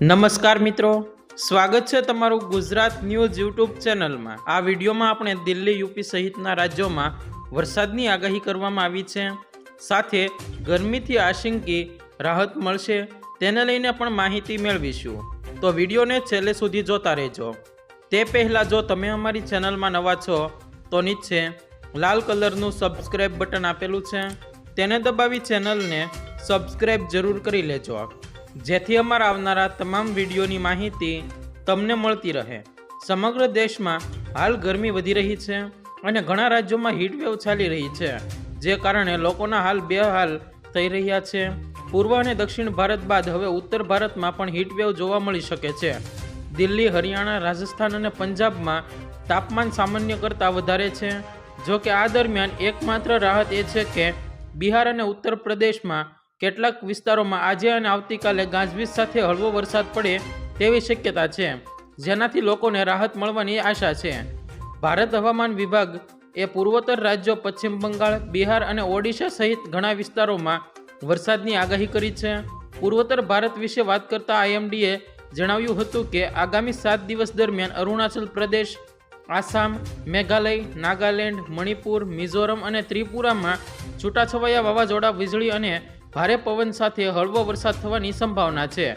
નમસ્કાર મિત્રો. સ્વાગત છે તમારું ગુજરાત ન્યૂઝ યુટ્યુબ ચેનલમાં. આ વિડીયોમાં આપણે દિલ્હી, યુપી સહિતના રાજ્યોમાં વરસાદની આગાહી કરવામાં આવી છે. સાથે ગરમીથી આશંકી રાહત મળશે તેને લઈને પણ માહિતી મેળવીશું. તો વિડીયોને છેલ્લે સુધી જોતા રહેજો. તે પહેલાં જો તમે અમારી ચેનલમાં નવા છો, તો નીચે લાલ કલરનું સબસ્ક્રાઇબ બટન આપેલું છે. તેને દબાવી ચેનલને સબસ્ક્રાઇબ જરૂર કરી લેજો. જેથી અમારા આવનારા તમામ વિડીયોની માહિતી તમને મળતી રહે. સમગ્ર દેશમાં હાલ ગરમી વધી રહી છે અને ઘણા રાજ્યોમાં હીટવેવ ચાલી રહી છે, જે કારણે લોકોના હાલ બેહાલ થઈ રહ્યા છે. પૂર્વ અને દક્ષિણ ભારત બાદ હવે ઉત્તર ભારતમાં પણ હીટવેવ જોવા મળી શકે છે. દિલ્હી, હરિયાણા, રાજસ્થાન અને પંજાબમાં તાપમાન સામાન્ય કરતાં વધારે છે. જો કે આ દરમિયાન એકમાત્ર રાહત એ છે કે બિહાર અને ઉત્તર પ્રદેશમાં કેટલાક વિસ્તારોમાં આજે અને આવતીકાલે ગાજવીજ સાથે હળવો વરસાદ પડે તેવી શક્યતા છે. જેનાથી લોકોને રાહત મળવાની આશા છે. ભારત હવામાન વિભાગ એ પૂર્વોત્તર રાજ્યો, પશ્ચિમ બંગાળ, બિહાર અને ઓડિશા સહિત ઘણા વિસ્તારોમાં વરસાદની આગાહી કરી છે. પૂર્વોત્તર ભારત વિશે વાત કરતા આઈએમડીએ જણાવ્યું હતું કે, આગામી સાત દિવસ દરમિયાન અરુણાચલ પ્રદેશ, આસામ, મેઘાલય, નાગાલેન્ડ, મણિપુર, મિઝોરમ અને ત્રિપુરામાં છૂટાછવાયા વાવાઝોડા વીજળી અને ભારે પવન સાથે હળવો વરસાદ થવાની સંભાવના છે.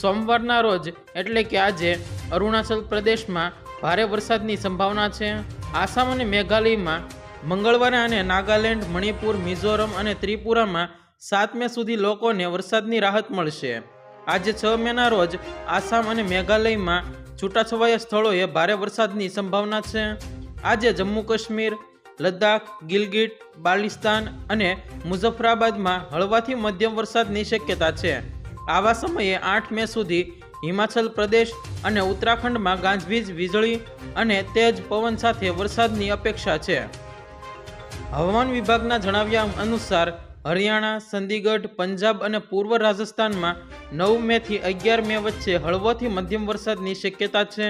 સોમવારના રોજ, એટલે કે આજે, અરુણાચલ પ્રદેશમાં ભારે વરસાદની સંભાવના છે. આસામ અને મેઘાલયમાં મંગળવારે અને નાગાલેન્ડ, મણિપુર, મિઝોરમ અને ત્રિપુરામાં સાત મે સુધી લોકોને વરસાદની રાહત મળશે. આજે છ મેના રોજ, આસામ અને મેઘાલયમાં છૂટાછવાયા સ્થળોએ ભારે વરસાદની સંભાવના છે. આજે જમ્મુ કાશ્મીર લદ્દાખ, ગિલગિટ, બાલિસ્તાન અને મુઝફ્ફરાબાદમાં હળવાથી મધ્યમ વરસાદની શક્યતા છે. આવા સમયે આઠ મે સુધી હિમાચલ પ્રદેશ અને ઉત્તરાખંડમાં ગાજવીજ, વીજળી અને તેજ પવન સાથે વરસાદની અપેક્ષા છે. હવામાન વિભાગના જણાવ્યા અનુસાર, હરિયાણા, ચંદીગઢ, પંજાબ અને પૂર્વ રાજસ્થાનમાં નવ મેથી અગિયાર મે વચ્ચે હળવોથી મધ્યમ વરસાદની શક્યતા છે.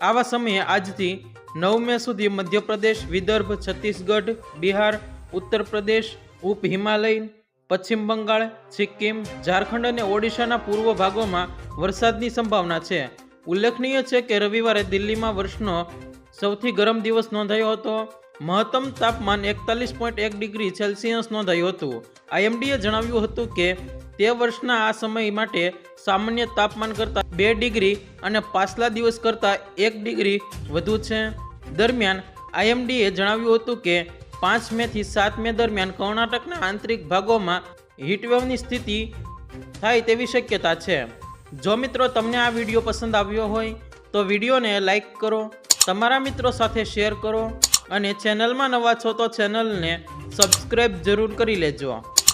આવા સમયે આજથી નવ મે સુધી મધ્યપ્રદેશ, વિદર્ભ, છત્તીસગઢ, બિહાર ઉત્તર પ્રદેશ ઉપ હિમાલયન, પશ્ચિમ બંગાળ, સિક્કિમ, ઝારખંડ અને ઓડિશાના પૂર્વ ભાગોમાં વરસાદની સંભાવના છે. ઉલ્લેખનીય છે કે રવિવારે દિલ્હીમાં વર્ષનો સૌથી ગરમ દિવસ નોંધાયો હતો. મહત્તમ તાપમાન એકતાલીસ પોઈન્ટ એક ડિગ્રી સેલ્સિયસ નોંધાયું હતું. આઈએમડીએ જણાવ્યું હતું કે તે વર્ષના આ સમય માટે સામાન્ય તાપમાન કરતાં બે ડિગ્રી અને પાછલા દિવસ કરતાં એક ડિગ્રી વધુ છે. દરમિયાન આઈએમડીએ જણાવ્યું હતું કે પાંચ મેથી સાત મે દરમિયાન કર્ણાટકના આંતરિક ભાગોમાં હીટવેવની સ્થિતિ થાય તેવી શક્યતા છે. જો મિત્રો તમને આ વીડિયો પસંદ આવ્યો હોય, તો વિડીયોને લાઇક કરો, તમારા મિત્રો સાથે શેર કરો અને ચેનલમાં નવા છો તો ચેનલને સબસ્ક્રાઈબ જરૂર કરી લેજો.